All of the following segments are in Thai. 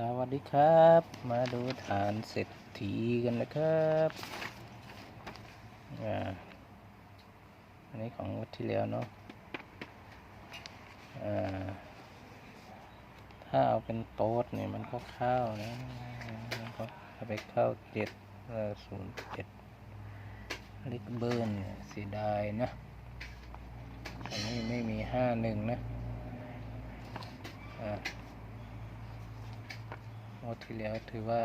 สวัสดีครับ มาดูฐานเศรษฐีกันนะครับอ่าอันนี้ของวัดที่แล้วเนาะอ่าถ้าเอาเป็นโต๊ดเนี่ยมันก็เข้านะก็ถ้าไปเข้าเจ็ดศูนย์เจ็ดลิกเบิร์นเสียดายนะอันนี้ไม่มีห้าหนึ่งนะอ่า งวดที่แล้วถือว่า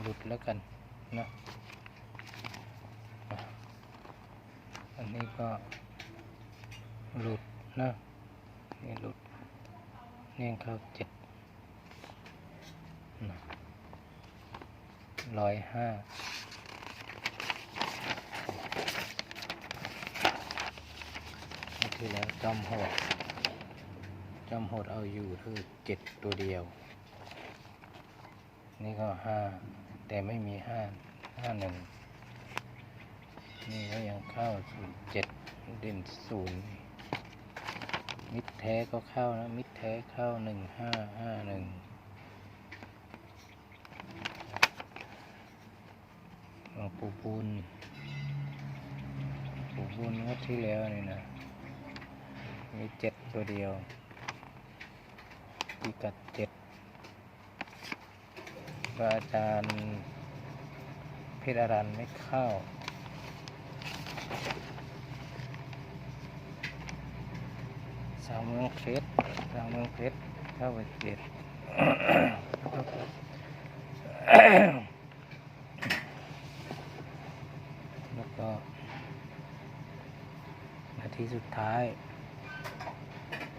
หลุดแล้วกันนะอันนี้ก็หลุดนะนี่หลุดนี่ยเข้าเจ็ดนะร้อยห้าที่แล้วจอมโหดจอมโหดเอาอยู่คือเจ็ดตัวเดียว นี่ก็ห้าแต่ไม่มีห้าห้าหนึ่งนี่ก็ยังเข้าศูนย์เจ็ดเด่นศูนย์มิดแท้ก็เข้านะ มิดแท้เข้าหนึ่งห้าห้าหนึ่งหลวงปู่บุญปู่บุญงวดที่แล้วนี่นะ มีเจ็ดตัวเดียวพิกัดเจ็ด ว่าอาจารย์เพชรอรันไม่เข้า สาวเมืองเพชรสาวเมืองเพชรเข้าไปเจ็ดแล้วก็นาทีสุดท้าย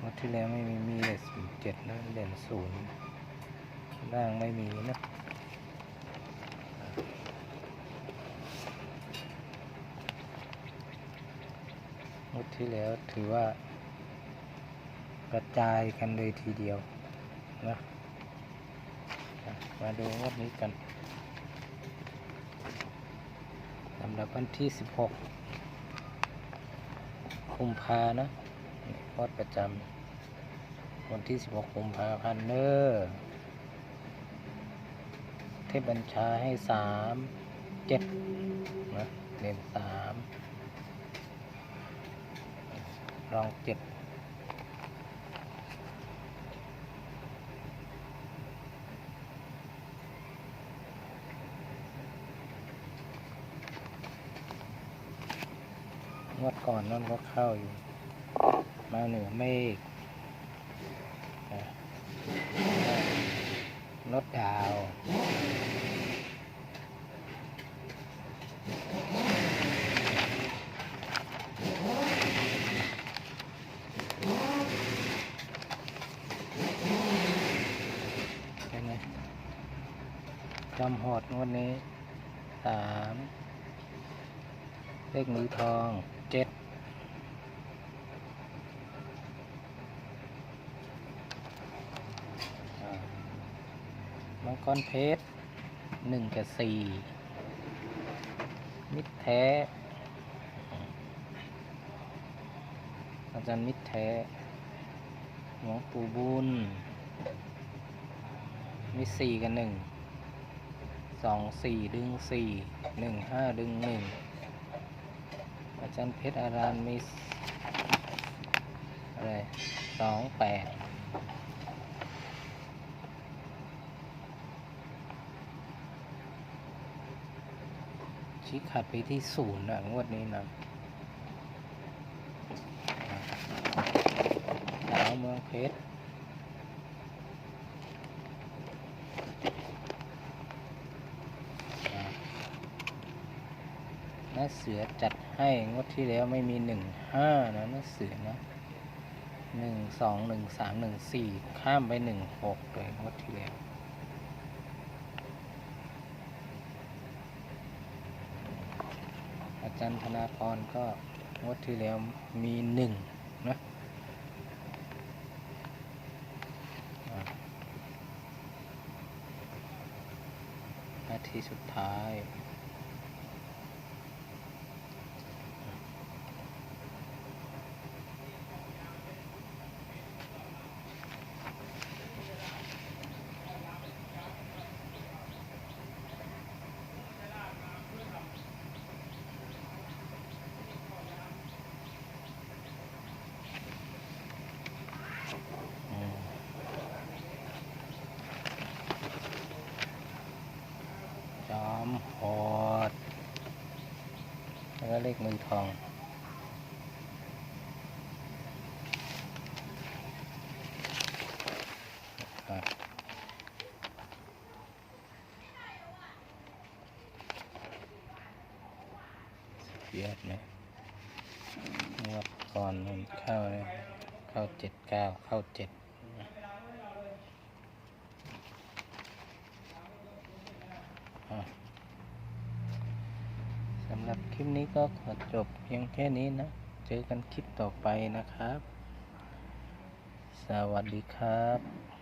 วันที่แล้วไม่มีมีแต่ศูนเจ็ดนะเด่นศูนย์ล่างไม่มีนะ งวด ที่แล้วถือว่ากระจายกันเลยทีเดียวนะมาดูงวดนี้กันสำหรับวันที่ 16 คุมภานะนี่งวดประจำวันที่ 16 คุมภาพันธ์เนอร์เทพบัญชาให้ 3 7นะเน้น3 รองเจ็ดงวดก่อนนั่นก็เข้าอยู่ มาเหนือเมฆรถดาว เป็นไง จำหอดงวดนี้สามเลขมือทองเจ็ดมังกรเพชรหนึ่งกับสี่มิตรแท้ อาจารย์มิตรแท้หลวงปู่บุญมีสี่กับหนึ่ง สองสี่ดึงสี่หนึ่งห้าดึงหนึ่งอาจารย์เพชรอารามมีอะไรสองแปดชี้ขาดไปที่ศูนย์นะงวดนี้นะสาวเมืองเพชร น้าเสือจัดให้งวดที่แล้วไม่มีหนึ่งห้านะน้าเสือนะหนึ่งสองหนึ่งสามหนึ่งสี่ข้ามไปหนึ่งหกเลยงวดที่แล้วอาจารย์ธนาพรก็งวดที่แล้วมีหนึ่งนะนาทีสุดท้ายามหอด แล้วก็เลขมือทอง เสียดนะงวดก่อนเข้าเลยเข้าเจ็ดเก้าเข้าเจ็ด สำหรับคลิปนี้ก็ขอจบเพียงแค่นี้นะ เจอกันคลิปต่อไปนะครับ สวัสดีครับ